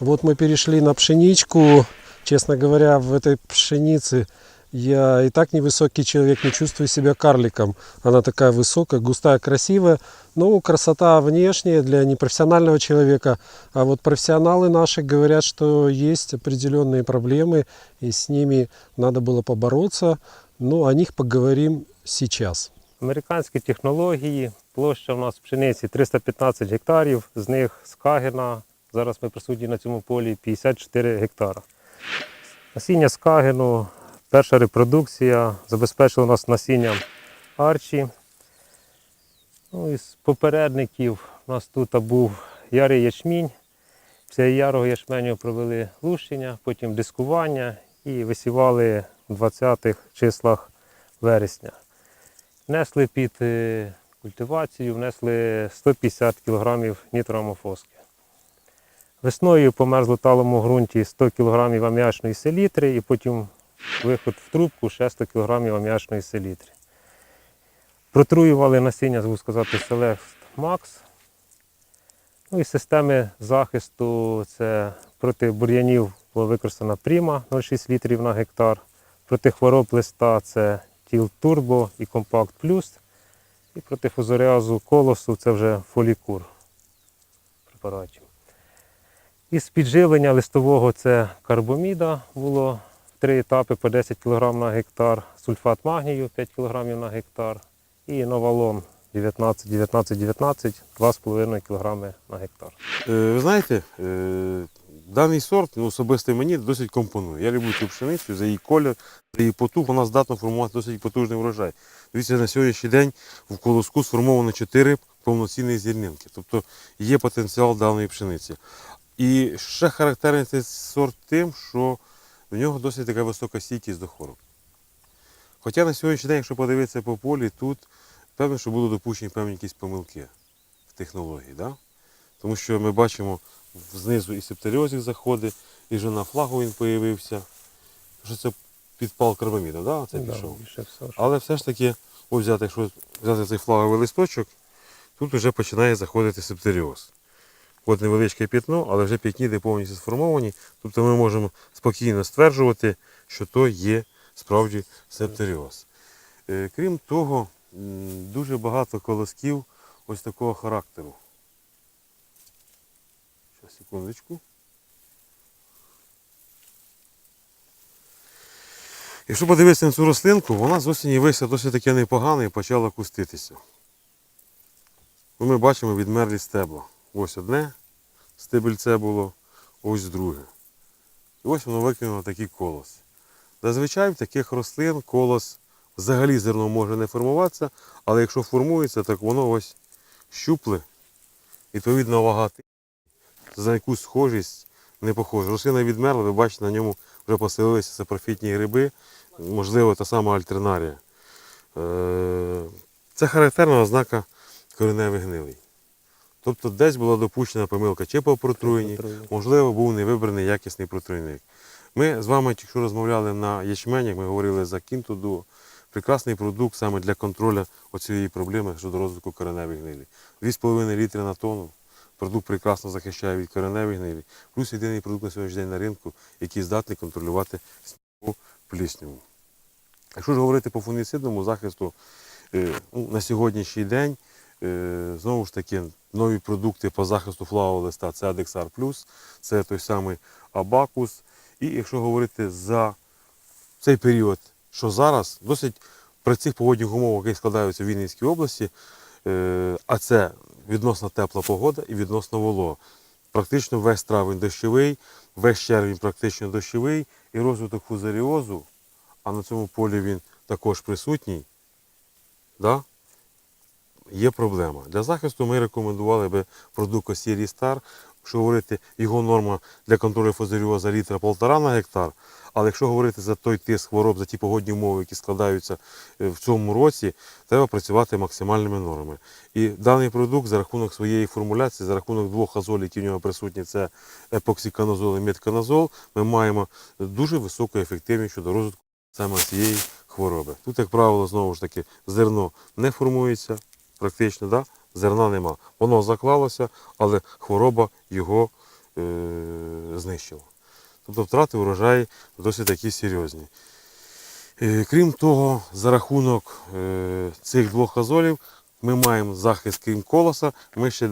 Вот мы перешли на пшеничку. Честно говоря, в этой пшенице я и так невысокий человек, не чувствую себя карликом. Она такая высокая, густая, красивая. Ну, красота внешняя для непрофессионального человека. А вот профессионалы наши говорят, что есть определенные проблемы, и с ними надо было побороться. Ну, о них поговорим сейчас. Американські технології, площа у нас пшениці 315 гектарів, з них з Кагена, зараз ми присутні на цьому полі 54 гектара. Насіння з Кагену, перша репродукція, забезпечила нас насінням арчі. Ну, із попередників у нас тут був ярий ячмінь. Після ярого ячменю провели лущення, потім дискування і висівали в 20-х числах вересня. Внесли під е, культивацію, внесли 150 кг нітроамофоски. Весною по мерзлоталому ґрунті 100 кг аміачної селітри і потім виход в трубку ще 100 кг аміачної селітри. Протруювали насіння, звук сказати, Select Max. Ну і системи захисту це проти бур'янів була використана Prima 0,6 літрів на гектар. Проти хвороб листа це Тіл Турбо і Компакт Плюс. І проти фузоріазу колосу це вже фолікур препаратів. Із підживлення листового це карбоміда було три етапи по 10 кг на гектар, сульфат магнію 5 кг на гектар і новалон 19, 19, 19, 2,5 кг на гектар. Е, Ви знаєте, е, даний сорт особисто мені досить компонує. Я люблю цю пшеницю за її колір, за її потуг, вона здатна формувати досить потужний врожай. Дивіться, на сьогоднішній день в колоску сформовано 4 повноцінні зернинки. Тобто є потенціал даної пшениці. І ще характерний цей сорт тим, що в нього досить така висока стійкість до хвороб. Хоча на сьогоднішній день, якщо подивитися по полі, тут певно, що будуть допущені певні якісь помилки в технології. Да? Тому що ми бачимо знизу і септеріозик заходить, і вже на флагу він появився. Що це підпал карбаміду, да? Це Да, пішов. що- Але все ж таки, ось взяти, якщо взяти цей флаговий листочок, тут вже починає заходити септеріоз. От невеличке п'ятно, але вже п'ятніди повністю сформовані. Тобто ми можемо спокійно стверджувати, що то є справді септеріоз. Е, Крім того, дуже багато колосків ось такого характеру. Щас, секундочку. Якщо подивитися на цю рослинку, вона з осені вийшла досить таки непогано і почала куститися. Ми бачимо відмерлі стебла. Ось одне стебельце було, ось друге. І ось воно викинуло такий колос. Зазвичай в таких рослин колос взагалі зерно може не формуватися, але якщо формується, так воно ось щупле, відповідно вагати. за якусь схожість не похожа. Рослина відмерла, ви бачите, на ньому вже поселилися сапрофітні гриби, можливо, та сама альтернарія. Е, Це характерна ознака кореневих гнилий. Тобто десь була допущена помилка чи по протруєнні, можливо, був не вибраний якісний протруйник. Ми з вами, якщо розмовляли на ячменях, ми говорили за кінтуду. Прекрасний продукт саме для контролю оцієї проблеми щодо розвитку кореневих гнилі. 2,5 літри на тонну. Продукт прекрасно захищає від кореневих гнилі. Плюс єдиний продукт на сьогоднішній день на ринку, який здатний контролювати снігову плісняву. Якщо ж говорити по фунгіцидному захисту, е, ну, на сьогоднішній день е, знову ж таки нові продукти по захисту флавового листа це Адексар Плюс, це той самий Абакус. І якщо говорити за цей період, що зараз, досить при цих погодних умовах, які складаються в Вінницькій області, е, а це відносно тепла погода і відносно волого. Практично весь травень дощовий, весь червень практично дощовий, і розвиток фузаріозу, а на цьому полі він також присутній, да? Є проблема. Для захисту ми рекомендували би продукт Осірій Стар. Якщо говорити, його норма для контролю фузаріоза літра 1,5 на гектар. Але якщо говорити за той тиск хвороб, за ті погодні умови, які складаються е, в цьому році, треба працювати максимальними нормами. І даний продукт за рахунок своєї формуляції, за рахунок двох азолів, які в нього присутні, це епоксиканозол і метканозол, ми маємо дуже високу ефективність щодо розвитку саме цієї хвороби. Тут, як правило, знову ж таки, зерно не формується практично, да? зерна нема. Воно заклалося, але хвороба його знищило. Тобто втрати урожаю досить такі серйозні. Е, Крім того, за рахунок е, цих двох азолів ми маємо захист крім колоса, ми ще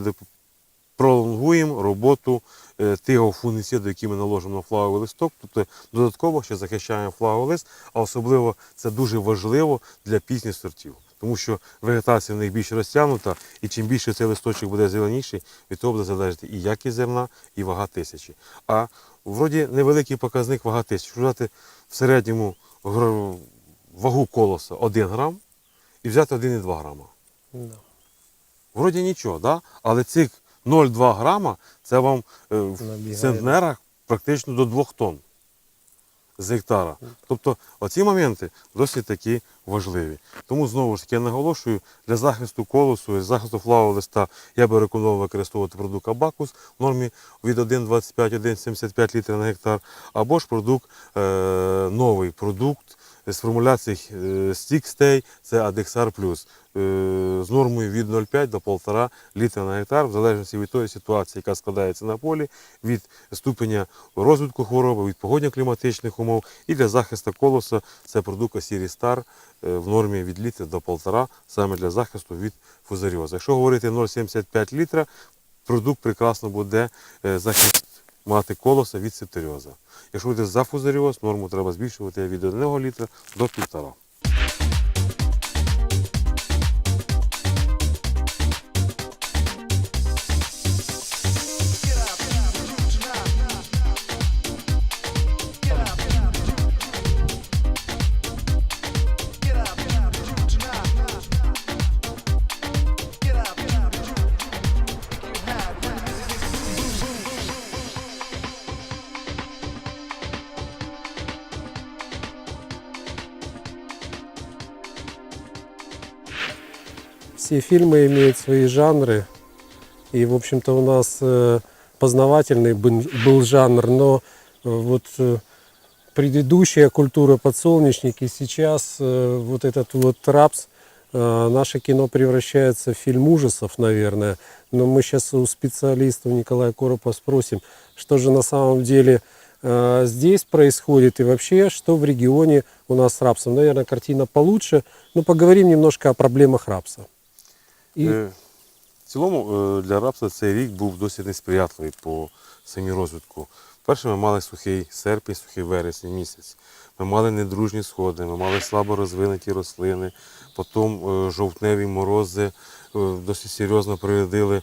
пролонгуємо роботу е, тих фунгіцидів, які ми наложимо на флаговий листок, тобто додатково ще захищаємо флаговий лист, а особливо це дуже важливо для пізніх сортів. Тому що вегетація в них більш розтягнута, і чим більше цей листочок буде зеленіший, від того буде залежати і якість зерна, і вага тисячі. А вроді невеликий показник вага тисячі. Якщо взяти в середньому вагу колоса 1 грам і взяти 1,2 грама. Вроді нічого, да? але цих 0,2 грама це вам е, в центнерах практично до 2 тонн з гектара. Тобто оці моменти досить такі важливі. Тому знову ж таки я наголошую, для захисту колосу, для захисту флавого листа я би рекомендував використовувати продукт Абакус в нормі від 1,25-1,75 літрів на гектар, або ж продукт, е, новий продукт з формуляції е, Stickstay, це Adexar Plus, е, з нормою від 0,5 до 1,5 літра на гектар, в залежності від тої ситуації, яка складається на полі, від ступеня розвитку хвороби, від погодньо-кліматичних умов. І для захисту колоса це продукт Siri Star е, в нормі від літра до 1,5 саме для захисту від фузаріозу. Якщо говорити 0,75 літра, продукт прекрасно буде е, захист мати колоса від септеріоза. Якщо буде за фузаріоз, норму треба збільшувати від 1 літра до 1,5. Все фильмы имеют свои жанры. И, в общем-то, у нас э, познавательный был жанр, но э, вот э, предыдущая культура подсолнечник и сейчас вот этот вот рапс, наше кино превращается в фильм ужасов, наверное. Но мы сейчас у специалистов Николая Коропа спросим, что же на самом деле здесь происходит и вообще, что в регионе у нас с рапсом. Наверное, картина получше, но поговорим немножко о проблемах рапса. І Е, В цілому е, для рапса цей рік був досить несприятливий по самій розвитку. Перше, ми мали сухий серпень, сухий вересень місяць. Ми мали недружні сходи, ми мали слабо розвинуті рослини, потім е, жовтневі морози досить серйозно приводили е,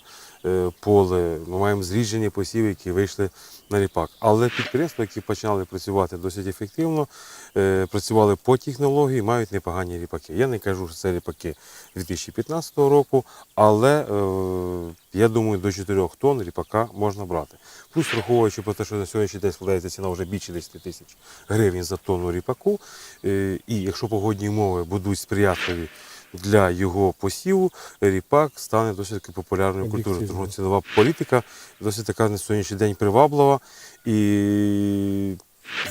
поле. Ми маємо зріджені посіви, які вийшли на ріпак. Але підприємства, які почали працювати досить ефективно, е, працювали по технології, мають непогані ріпаки. Я не кажу, що це ріпаки 2015 року, але е, я думаю, до 4 тонн ріпака можна брати. Плюс враховуючи про те, що на сьогоднішній день складається ціна вже більше 10 тисяч гривень за тонну ріпаку, е, і якщо погодні умови будуть сприятливі для його посіву, ріпак стане досить таки популярною культурою. Тому цінова політика досить така на сьогоднішній день приваблива. І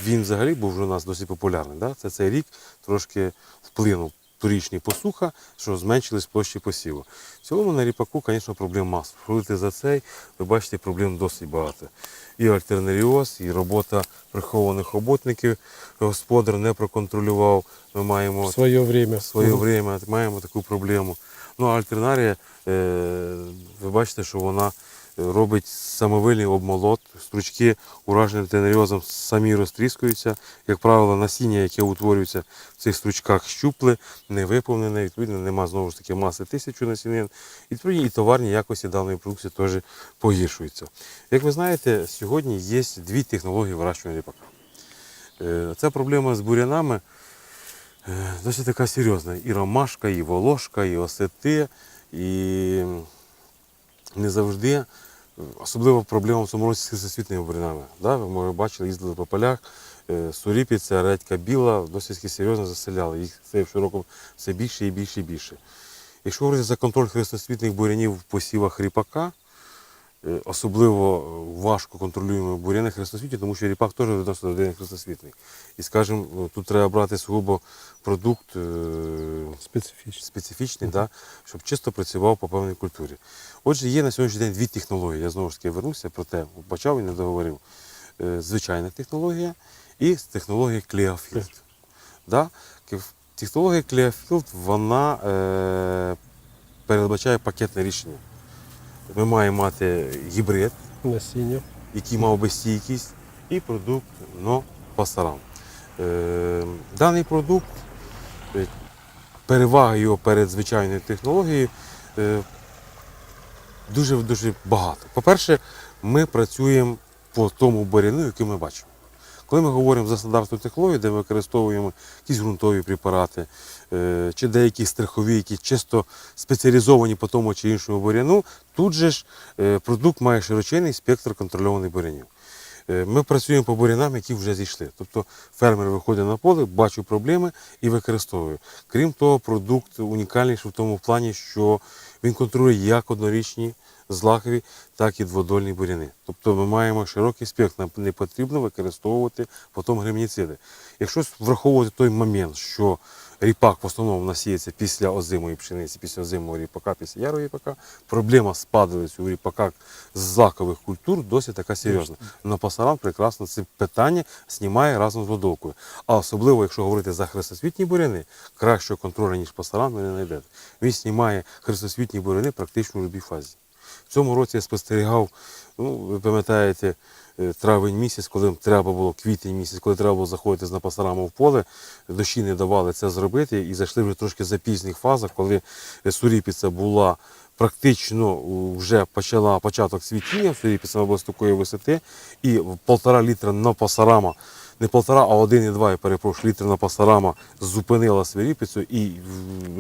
він взагалі був вже у нас досить популярний. Да? Це цей рік трошки вплинув торічні посуха, що зменшились площі посіву. В цілому на ріпаку, звісно, проблем маса. Ходити за цей, ви бачите, проблем досить багато. І альтернаріоз, і робота прихованих роботників. Господар не проконтролював. Ми маємо в свое время. в своє время маємо таку проблему. Ну, а альтернарія, е, ви бачите, що вона робить самовильний обмолот, стручки ураженим тенеріозом самі розтріскуються. Як правило, насіння, яке утворюється в цих стручках, щупле, не виповнене, відповідно, нема знову ж таки маси тисячу насінин. І і товарні якості даної продукції теж погіршуються. Як ви знаєте, сьогодні є дві технології вирощування ріпака. Е, Ця проблема з бурянами е, досить така серйозна. І ромашка, і волошка, і осети, і не завжди, е, особливо проблема в цьому році з всесвітніми бурянами. Да? Може бачили, їздили по полях, е, суріпіця, редька біла, досить серйозно заселяли. Їх це в широкому все більше і більше і більше. Якщо говорити за контроль хрестосвітних бурянів в посівах ріпака, особливо важко контролюємо буряни хрестосвітні, тому що ріпак теж відносно один хрестосвітний. І скажімо, тут треба брати сугубо продукт. е, Специфічно. специфічний, да, щоб чисто працював по певній культурі. Отже, є на сьогоднішній день дві технології. Я знову ж таки вернуся про те, почав і не договорив. Е, Звичайна технологія і технологія Clearfield. Да? Технологія Clearfield, вона е, передбачає пакетне рішення. Ми маємо мати гібрид, Насіння. який мав би стійкість, і продукт но пасарам. Е, даний продукт, е, перевага його перед звичайною технологією е, дуже дуже багато. По-перше, ми працюємо по тому буряну, який ми бачимо. Коли ми говоримо за стандартну технологію, де ми використовуємо якісь ґрунтові препарати е, чи деякі страхові, які чисто спеціалізовані по тому чи іншому буряну, тут же ж е, продукт має широчений спектр контрольованих бурянів. Е, Ми працюємо по бурянам, які вже зійшли. Тобто фермер виходить на поле, бачить проблеми і використовує. Крім того, продукт унікальніший в тому плані, що він контролює як однорічні злакові, так і дводольні буряни. Тобто ми маємо широкий спектр, нам не потрібно використовувати потім гербіциди. Якщо враховувати той момент, що ріпак в основному насіється після озимої пшениці, після озимого ріпака, після ярого ріпака, проблема з падалицею у ріпаках з злакових культур досить така серйозна. Но пасаран прекрасно це питання знімає разом з водовкою. А особливо, якщо говорити за хрестосвітні буряни, кращого контролю, ніж пасаран, ви не знайдете. Він знімає хрестосвітні буряни практично в будь-якій фазі. В цьому році я спостерігав, ну, ви пам'ятаєте, травень місяць, коли треба було квітень місяць, коли треба було заходити з напасарами в поле, дощі не давали це зробити і зайшли вже трошки за пізніх фазах, коли е, суріпіця була практично вже почала початок цвітіння, суріпіця була з такої висоти, і полтора літра на пасарама, не полтора, а один і два, я перепрошую, літр на пасарама зупинила свиріпицю і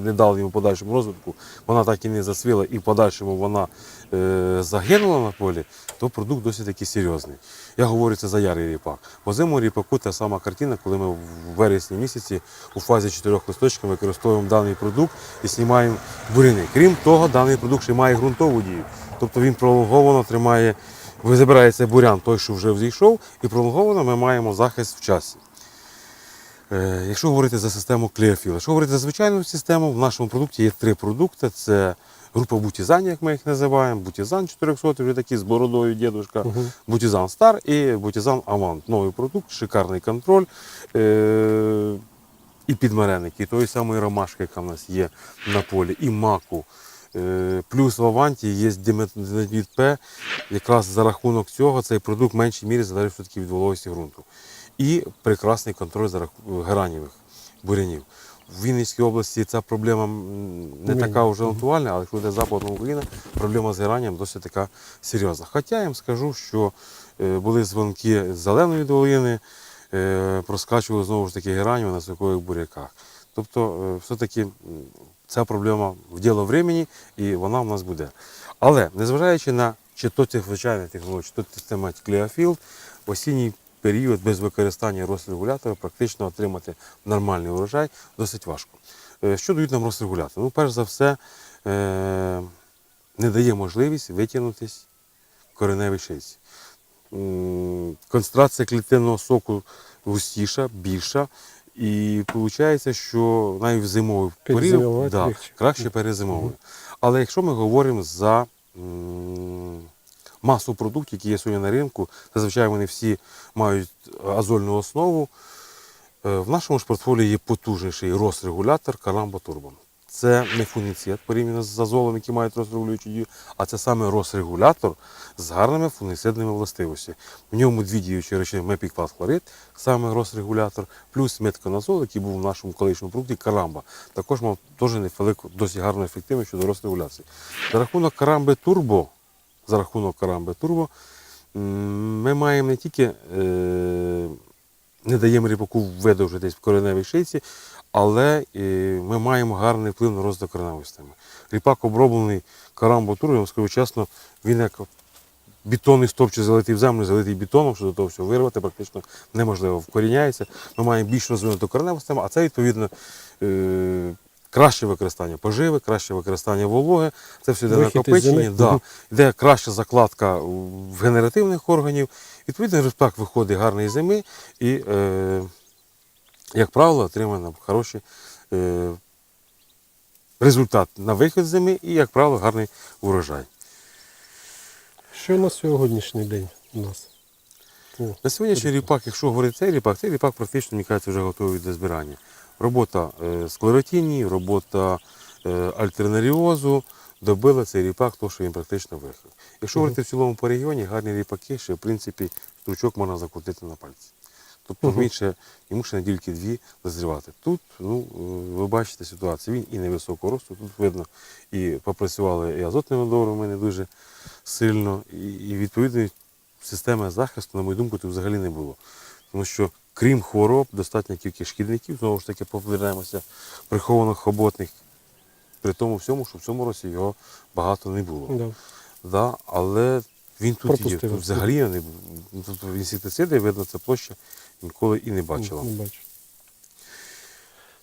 не дала йому подальшому розвитку. Вона так і не засвіла, і в подальшому вона е, загинула на полі, то продукт досить таки серйозний. Я говорю це за ярий ріпак. По зиму ріпаку та сама картина, коли ми в вересні місяці у фазі чотирьох листочків використовуємо даний продукт і знімаємо буряни. Крім того, даний продукт ще має ґрунтову дію. Тобто він пролонговано тримає, ви забираєте бурян, той, що вже взійшов, і пролонговано ми маємо захист в часі. Е, Якщо говорити за систему Clearfield, якщо говорити за звичайну систему, в нашому продукті є три продукти. Це група бутізан, як ми їх називаємо. Бутізан 400, вже такі з бородою дідушка, бутізан Стар і бутізан Авант. Новий продукт, шикарний контроль. Е- і підмареники, і тої самої ромашки, яка в нас є на полі, і маку. Е, Плюс в Аванті є Диметвід П. Якраз за рахунок цього цей продукт в меншій мірі залежить все-таки від вологості ґрунту. І прекрасний контроль за рах- геранівих бурянів. В Вінницькій області ця проблема не така вже актуальна, але якщо йде Западна Україна, проблема з геранням досить така серйозна. Хоча я їм скажу, що е, були дзвонки з Зеленої долини, е, проскачували знову ж таки геранів на сокових буряках. Тобто, е, все-таки ця проблема в діло времени і вона в нас буде. Але незважаючи на чи то ці звичайні технології, чи то система в осінній період без використання розрегулятора практично отримати нормальний урожай досить важко. Е, Що дають нам розрегулятори? Ну, перш за все, е, не дає можливість витягнутись кореневій шийці. Концентрація клітинного соку густіша, більша. І виходить, що навіть в зимовий період да, краще перезимовує. Але якщо ми говоримо за м, масу продуктів, які є сьогодні на ринку, зазвичай вони всі мають азольну основу. Е, В нашому ж портфоліо є потужніший розрегулятор Карамбо Turbo. Це не фунгіцид порівняно з азолом, які мають розрегулюючу дію, а це саме розрегулятор з гарними фунгіцидними властивостями. В ньому дві діючі речовини мепіклад хлорид, саме розрегулятор, плюс метконазол, який був в нашому колишньому продукті Карамба. Також мав теж невелику, досить гарну ефективність щодо розрегуляції. За рахунок Карамби Турбо, за рахунок Карамби Турбо, ми маємо не тільки е, не даємо ріпаку десь в кореневій шийці, але е, ми маємо гарний вплив на розвиток кореневої системи. Ріпак оброблений карамботурою, я скажу чесно, він як бетонний стовпчик залитий в землю, залитий бетоном, що до того всього вирвати практично неможливо. Вкоріняється. Ми маємо більш розвинуту кореневу систему, а це відповідно е, краще використання поживи, краще використання вологи, це все йде Вихід накопичення, да, йде краща закладка в генеративних органів. Відповідно, результат виходить гарної зими і, е, як правило, отримуємо хороші е, результат на вихід зими і, як правило, гарний урожай. Що на сьогоднішній день у нас? О, На сьогоднішній ріпак, якщо говорити цей ріпак, цей ріпак практично, мені кажеться, вже готовий до збирання. Робота е, склеротінії, робота е, альтернаріозу добила цей ріпак, то, що він практично вихив. Якщо говорити в цілому по регіоні, гарні ріпаки, ще в принципі стручок можна закрутити на пальці. Тобто він ще, йому ще недільки дві дозрівати. Тут, ну, е, ви бачите ситуацію, він і невисокого росту, тут видно, і попрацювали і азотними добривами не дуже сильно, і, і відповідно системи захисту, на мою думку, тут взагалі не було. Тому що, крім хвороб, достатньо кількість шкідників, знову ж таки, повернемося, прихованих хоботних, при тому всьому, що в цьому році його багато не було. да. Да, але він тут є. Пропустили. Тут взагалі не був. Ну, Тут інсектициди, видно, це площа ніколи і не бачила. Не бачу.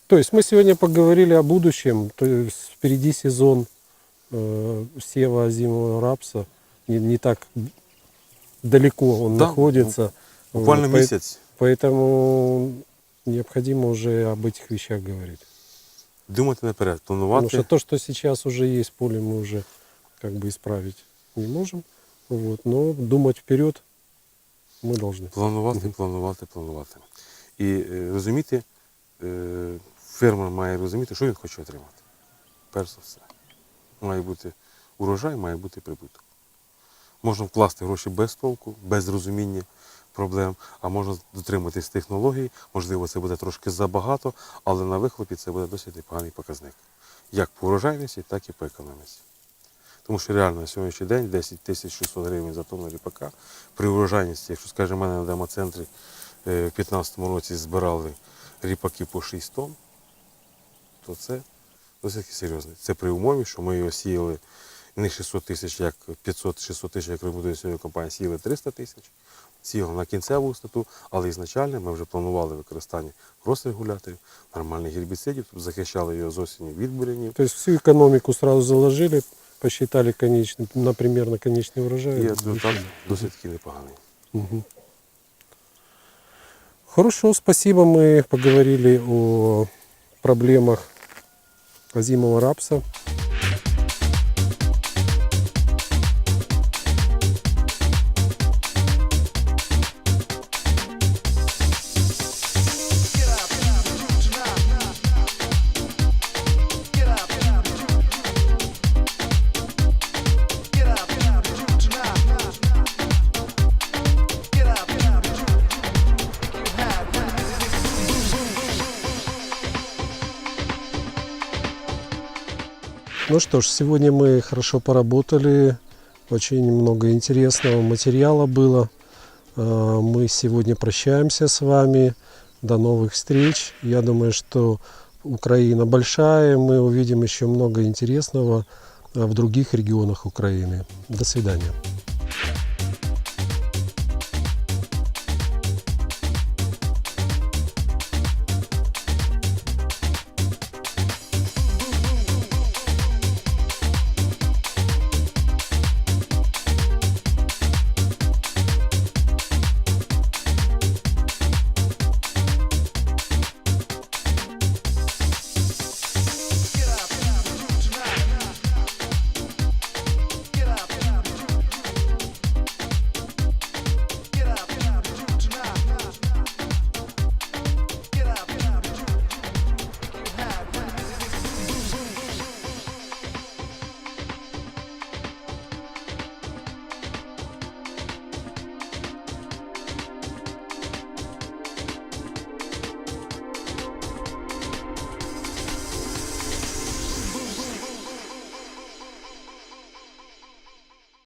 То есть мы сегодня поговорили о будущем, то есть впереди сезон э, сева озимого рапса, не, не так далеко он Да, находится. Буквально Вот, поэт- місяць. Поэтому необходимо уже об этих вещах говорить. Думати наперед, Потому планувати. что то, что сейчас уже есть в поле, мы уже как бы исправить не можем. Вот, но думать вперед мы должны. Планувати, планувати, планувати. І е, розуміти, е, фермер має розуміти, що він хоче отримати. Перш за все. Має бути урожай, має бути прибуток. Можна вкласти гроші без толку, без розуміння Проблем, а можна дотриматись технологій. Можливо, це буде трошки забагато, але на вихлопі це буде досить непоганий показник. Як по урожайності, так і по економіці. Тому що реально на сьогоднішній день 10 тисяч 600 гривень за тонну ріпака при урожайності, якщо скажімо, мене на демоцентрі е, в 2015 році збирали ріпаки по 6 тонн, то це досить серйозно. Це при умові, що ми його сіяли не 600 тисяч, як 500-600 тисяч, як рекомендує сьогодні компанія, сіяли 300 тисяч, сіяли на кінцеву висоту, але ізначально ми вже планували використання крос-регуляторів, нормальних гербіцидів, тобто захищали його з осені від бурянів. То есть всю экономику сразу заложили, посчитали конечный, например, на конечный урожай. І результат досить таки непоганий. Мгм. Хорошо, спасибо. Мы поговорили о проблемах озимого рапса. что ж, сегодня мы хорошо поработали. Очень много интересного материала было. Э, Мы сегодня прощаемся с вами. До новых встреч. Я думаю, что Украина большая. Мы увидим еще много интересного э, в других регионах Украины. До свидания.